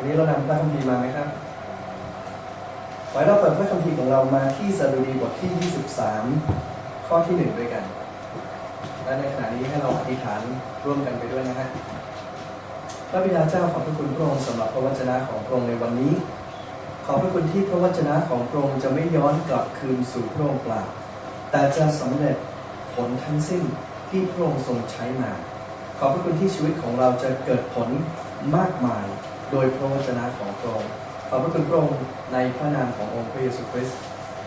วันนี้เรานำพระคัมภีร์มาไหมครับไว้เราเปิดพระคัมภีร์ของเรามาที่สดุดีบทที่ 23 ข้อที่ 1 ด้วยกัน และในขณะนี้ให้เราอธิษฐานร่วมกันไปด้วยนะฮะ พระบิดาเจ้าขอบพระคุณพระองค์สำหรับพระวจนะของพระองค์ในวันนี้ ขอบพระคุณที่พระวจนะของพระองค์จะไม่ย้อนกลับคืนสู่พระองค์เปล่า แต่จะสำเร็จผลทั้งสิ้นที่พระองค์ทรงใช้มา ขอบพระคุณที่ชีวิตของเราจะเกิดผลมากมาย โดยพระวจนะของพระองค์ขอบพระคุณพระองค์ในพระนามขององค์พระเยซูคริสต์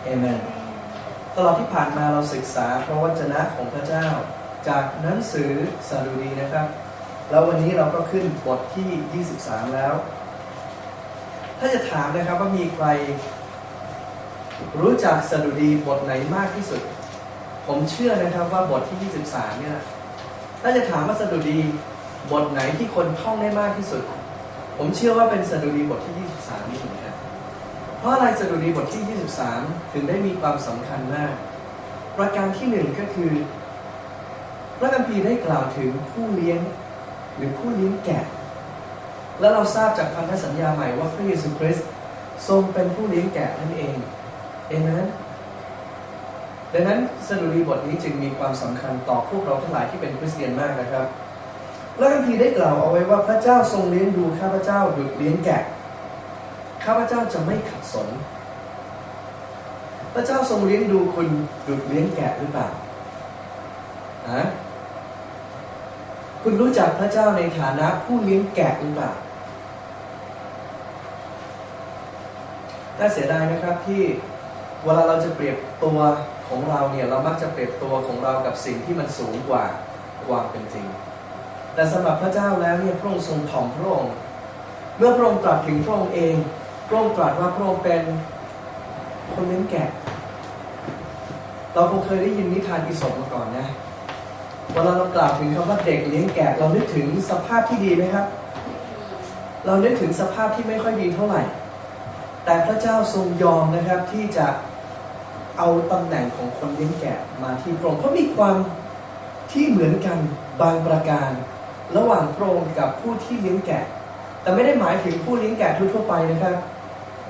เอเมนตลอดที่ผ่านมาเราศึกษาพระวจนะของพระเจ้า จากหนังสือสดุดีนะครับ แล้ววันนี้เราก็ขึ้นบทที่ 23 แล้ว ถ้าจะถามนะครับว่ามีใคร รู้จักสดุดีบทไหนมากที่สุด ผมเชื่อนะครับว่าบทที่ 23 เนี่ยนะถ้าจะถามว่าสดุดีบทไหนที่คนท่องได้มากที่สุด ผมเชื่อว่าเป็นสดุดีบทที่ 23 นี่นะครับเพราะอะไรสดุดีบทที่ 23 ถึงได้มีความสำคัญมาก ประการที่หนึ่งก็คือ พระคัมภีร์ได้กล่าวถึงผู้เลี้ยงหรือผู้เลี้ยงแกะ และเราทราบจากพันธสัญญาใหม่ว่าพระเยซูคริสต์ทรงเป็นผู้เลี้ยงแกะนั่นเองเอเมนดังนั้นสดุดีบทนี้จึงมีความสำคัญต่อพวกเราทั้งหลายที่เป็นคริสเตียนมากนะครับ พระคัมภีร์ได้กล่าวเอาไว้ว่าพระเจ้าทรงเลี้ยงดูข้าพเจ้าดุจเลี้ยงแกะ ข้าพเจ้าจะไม่ขัดสน พระเจ้าทรงเลี้ยงดูคุณดุจเลี้ยงแกะหรือเปล่าฮะคุณรู้จักพระเจ้าในฐานะผู้เลี้ยงแกะหรือเปล่าน่าเสียดายนะครับที่เวลาเราจะเปรียบตัวของเราเนี่ยเรามักจะเปรียบตัวของเรากับสิ่งที่มันสูงกว่าความเป็นจริง แต่สำหรับพระเจ้าแล้วเนี่ยพระองค์ทรงถ่อมพระองค์ เมื่อพระองค์ตรัสถึงพระองค์เองพระองค์ตรัสว่าพระองค์เป็นคนเลี้ยงแกะ เราคงเคยได้ยินนิทานอีสปมาก่อนนะเวลาเรากล่าวถึงคำว่าเด็กเลี้ยงแกะ เรานึกถึงสภาพที่ดีไหมครับ เรานึกถึงสภาพที่ไม่ค่อยดีเท่าไหร่ แต่พระเจ้าทรงยอมนะครับที่จะเอาตำแหน่งของคนเลี้ยงแกะมาที่พระองค์เพราะมีความที่เหมือนกันบางประการ ระหว่างพระองค์กับผู้ที่เลี้ยงแกะ แต่ไม่ได้หมายถึงผู้เลี้ยงแกะทั่วๆไปนะครับ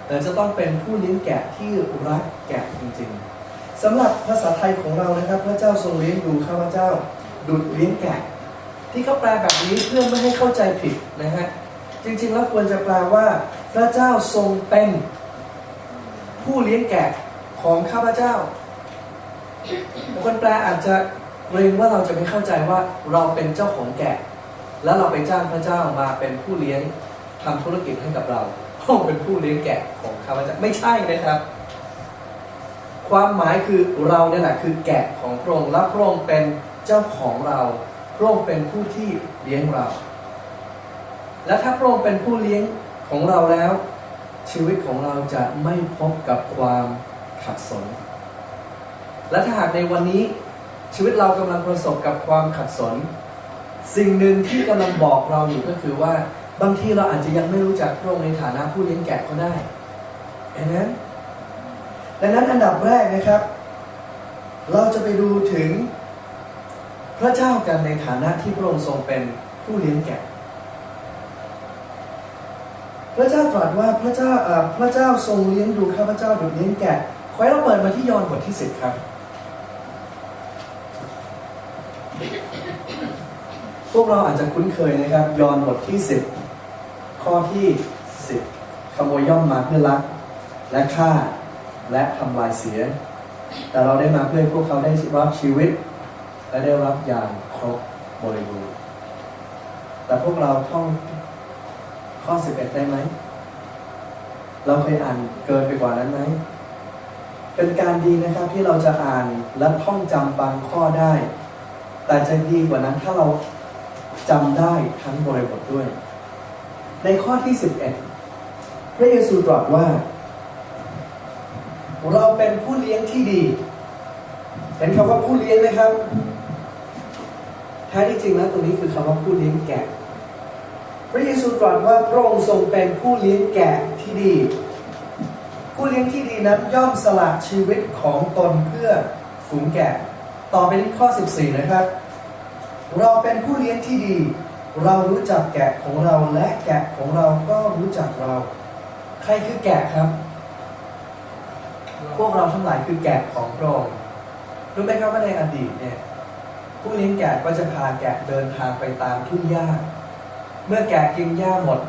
แต่จะต้องเป็นผู้เลี้ยงแกะที่รักแกะจริงๆสำหรับภาษาไทยของเรานะครับ พระเจ้าทรงเลี้ยงดูข้าพเจ้าดุดเลี้ยงแกะ ที่เขาแปลแบบนี้เพื่อไม่ให้เข้าใจผิดนะฮะจริงๆแล้วควรจะแปลว่า พระเจ้าทรงเป็นผู้เลี้ยงแกะของข้าพเจ้าบางคนแปลอาจจะเกรงว่าเราจะไม่เข้าใจว่าเราเป็นเจ้าของแกะ แล้วเราไปจ้างพระเจ้ามาเป็นผู้เลี้ยงทำธุรกิจให้กับเราพระอเป็นผู้เลี้ยงแกะของข้าพเจ้าไม่ใช่นะครับ ความหมายคือเราเนี่ยแหละคือแกะของพระองค์และพระองค์เป็นเจ้าของเราพระองค์เป็นผู้ที่เลี้ยงเรา และถ้าพระองค์เป็นผู้เลี้ยงของเราแล้ว ชีวิตของเราจะไม่พบกับความขัดสน และถ้าหากในวันนี้ชีวิตเรากำลังประสบกับความขัดสน สิ่งหนึ่งที่กำลังบอกเราอยู่ก็คือว่าบางทีเราอาจจะยังไม่รู้จักพระองค์ในฐานะผู้เลี้ยงแกะก็ได้เห็นไหมดังนั้นอันดับแรกนะครับ เราจะไปดูถึงพระเจ้ากันในฐานะที่พระองค์ทรงเป็นผู้เลี้ยงแกะ พระเจ้าตรัสว่าพระเจ้าพระเจ้าทรงเลี้ยงดูข้าพเจ้าดุจเลี้ยงแกะ ขอให้เราเปิดมาที่ยอห์นบทที่สิบครับ พวกเราอาจจะคุ้นเคยนะครับ ยอนบทที่สิบข้อที่สิบขโมยย่อมมาเพื่อลัก และฆ่าและทำลายเสีย แต่เราได้มาเพื่อพวกเขาได้รับชีวิต และได้รับอย่างครบบริบูรณ์แต่พวกเราท่องข้อ 11 ได้ไหม เราเคยอ่านเกินไปกว่านั้นไหม เป็นการดีนะครับที่เราจะอ่านและท่องจำบางข้อได้ แต่จะดีกว่านั้นถ้าเรา จำได้ทั้งบริบทด้วย ในข้อที่ 11 พระเยซูตรัสว่า เราเป็นผู้เลี้ยงที่ดี เห็นคำว่าผู้เลี้ยงไหมครับแท้ที่จริงแล้วตรงนี้คือคำว่าผู้เลี้ยงแกะ พระเยซูตรัสว่าพระองค์ทรงเป็นผู้เลี้ยงแกะที่ดี ผู้เลี้ยงที่ดีนั้นย่อมสละชีวิตของตนเพื่อฝูงแกะ ต่อไปที่ข้อ 14 นะครับ เราเป็นผู้เลี้ยงที่ดี เรารู้จักแกะของเราและแกะของเราก็รู้จักเรา ใครคือแกะครับ พวกเราทั้งหลายคือแกะของพระองค์รู้ไหมครับว่าในอดีตเนี่ย ผู้เลี้ยงแกะก็จะพาแกะเดินทางไปตามทุ่งหญ้า เมื่อแกะกินหญ้าหมด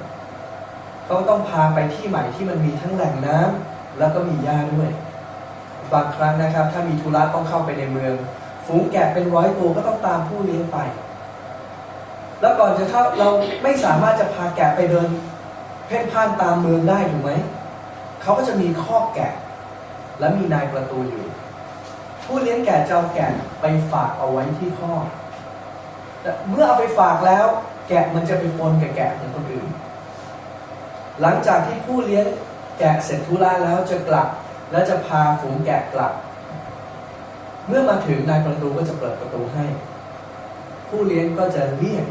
เขาต้องพาไปที่ใหม่ที่มันมีทั้งแหล่งน้ำแล้วก็มีหญ้าด้วย บางครั้งนะครับ ถ้ามีธุระต้องเข้าไปในเมือง ฝูงแกะเป็นร้อยตัวก็ต้องตามผู้เลี้ยงไป แล้วก่อนจะเข้าเราไม่สามารถจะพาแกะไปเดิน เพ่นพ่านตามเมืองได้ถูกไหม เขาก็จะมีคอกแกะ และมีนายประตูอยู่ ผู้เลี้ยงแกะจะเอาแกะไปฝากเอาไว้ที่คอกเมื่อเอาไปฝากแล้ว แกะมันจะไปปนกับแกะของคนอื่น หลังจากที่ผู้เลี้ยงแกะเสร็จธุระแล้วจะกลับ และจะพาฝูงแกะกลับ เมื่อมาถึงนายประตูก็จะเปิดประตูให้ ผู้เลี้ยงก็จะเรียก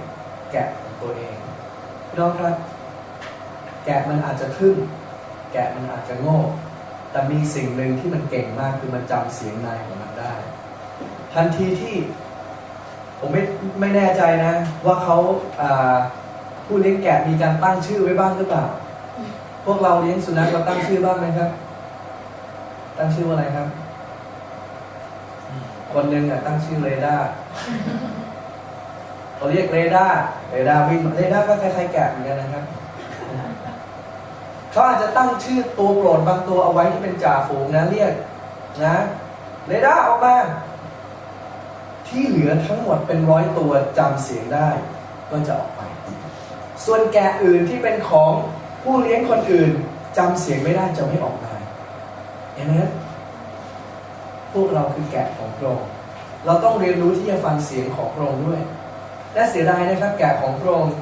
แกะของตัวเองน้องครับ แกะมันอาจจะทึ่งแกะมันอาจจะโง่ แต่มีสิ่งหนึ่งที่มันเก่งมากคือมันจำเสียงนายของมันได้ ทันทีที่ผมไม่ไม่แน่ใจนะ ว่าเขาาผู้เลี้ยงแกะมีการตั้งชื่อไว้บ้างหรือเปล่า พวกเราเลี้ยงสุนัขเราตั้งชื่อบ้างไหมครับ ตั้งชื่อว่าอะไรครับ คนหนึ่งอะตั้งชื่อเรดาร์เขาเรียกเรดาร์เรดาร์วิ่งเรดาร์ก็คล้ายๆแกะเหมือนกันนะครับเขาอาจจะตั้งชื่อตัวโปรดบางตัวเอาไว้ที่เป็นจ่าฝูงนะเรียกนะเรดาร์ออกมาที่เหลือทั้งหมดเป็นร้อยตัวจำเสียงได้ ก็จะออกไป ส่วนแกะอื่นที่เป็นของผู้เลี้ยงคนอื่นจำเสียงไม่ได้จะไม่ออกมาเห็นไหม พวกเราคือแกะของพระองค์เราต้องเรียนรู้ที่จะฟังเสียงของพระองค์ด้วย และเสียดายนะครับแกะของพระองค์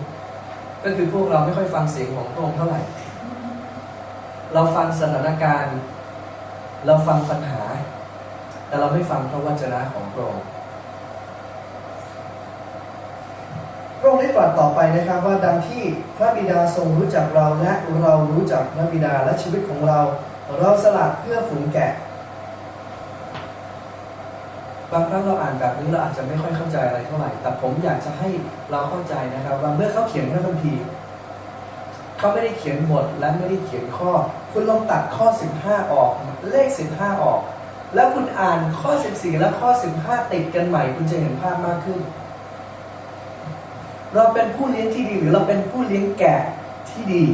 ก็คือพวกเราไม่ค่อยฟังเสียงของพระองค์เท่าไหร่ เราฟังสถานการณ์ เราฟังปัญหา แต่เราไม่ฟังพระวจนะของพระองค์พระองค์ได้ตรัสต่อไปนะครับว่าดังที่พระบิดาทรงรู้จักเราและเรารู้จักพระบิดาและชีวิตของเรา เราสละเพื่อฝูงแกะ บางครั้งเราอ่านแบบนี้เราอาจจะไม่ค่อยเข้าใจอะไรเท่าไหร่ แต่ผมอยากจะให้เราเข้าใจนะครับ ว่าเมื่อเขาเขียนพระคัมภีร์เขาไม่ได้เขียนบทและไม่ได้เขียนข้อ คุณลองตัดข้อ 15 ออก เลข 15 ออก แล้วคุณอ่านข้อ 14 และข้อ 15 ติดกันใหม่ คุณจะเห็นภาพมากขึ้น เราเป็นผู้เลี้ยงที่ดีหรือเราเป็นผู้เลี้ยงแกะที่ดี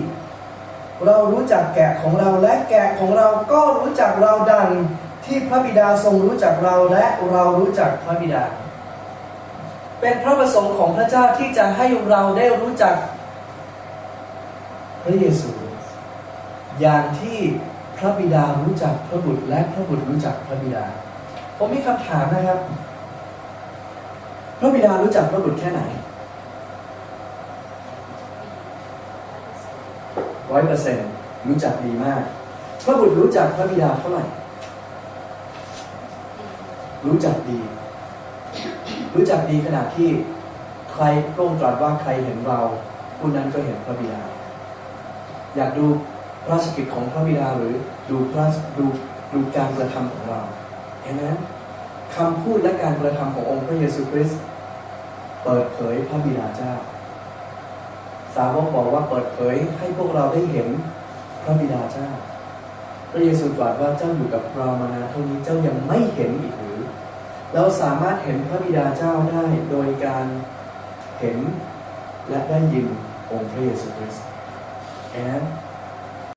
เรารู้จักแกะของเราและแกะของเราก็รู้จักเราดัง ที่พระบิดาทรงรู้จักเราและเรารู้จักพระบิดา เป็นพระประสงค์ของพระเจ้าที่จะให้เราได้รู้จักพระเยซู อย่างที่พระบิดารู้จักพระบุตรและพระบุตรรู้จักพระบิดา ผมมีคำถามนะครับ พระบิดารู้จักพระบุตรแค่ไหนร้อยเปอร์เซ็นต์รู้จักดีมาก พระบุตรรู้จักพระบิดาเท่าไหร่ รู้จักดี รู้จักดีขนาดที่ใครพระองค์ตรัสว่าใครเห็นเราผู้นั้นก็เห็นพระบิดา อยากดูพระราชกิจของพระบิดาหรือดูพระดูดูการกระทำของเราเห็นไหมคำพูดและการกระทำขององค์พระเยซูคริสต์เปิดเผยพระบิดาเจ้า สาวกบอกว่าเปิดเผยให้พวกเราได้เห็นพระบิดาเจ้า พระเยซูตรัสว่าเจ้าอยู่กับเรามานานเท่านี้เจ้ายังไม่เห็นอีกหรื เราสามารถเห็นพระบิดาเจ้าได้โดยการเห็นและได้ยินองค์พระเยซูคริสต์ and